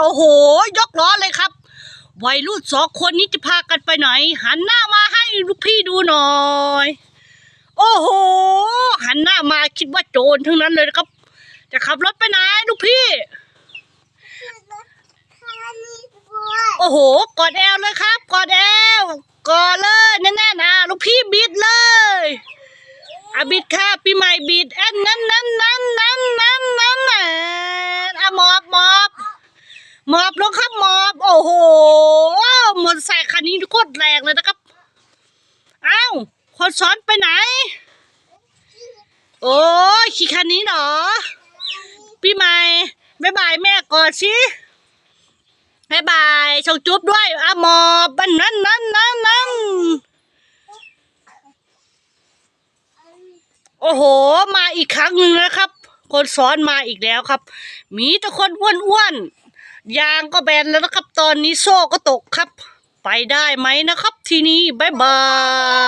โอ้โห ยกล้อเลยครับ วัยรุ่นสองคนนี้จะพากันไปไหน หันหน้ามาให้ลูกพี่ดูหน่อย โอ้โห หันหน้ามาคิดว่าโจรทั้งนั้นเลยนะครับ จะขับรถไปไหนลูกพี่ โอ้โห กอดแอลเลยครับ กอดแอลกอดเลยแน่ๆนะลูกพี่บิดเลยอะบิดค่ะปีใหม่บิดอันนั้นนั้นนั้นนั้นนั้นนั้นน่ะอะหมอบหมอบ หมอบลงครับหมอบ โอ้โหมอเตอร์ไซคันนี้โคตรแรงเลยนะครับอ้าวคนซ้อนไปไหน โอ้ขี่คันนี้เหรอพี่ใหม่บายบายแม่ก่อนสิบายบายส่งจุ๊บด้วยอะหมอบันนั้นนั้นนั้นนั้นโอ้โห มาอีกครั้งหนึ่งนะครับ คนซ้อนมาอีกแล้วครับ มีแต่คนอ้วนๆ ยางก็แบนแล้วนะครับ ตอนนี้โซ่ก็ตกครับ ไปได้ไหมนะครับ ทีนี้บายบาย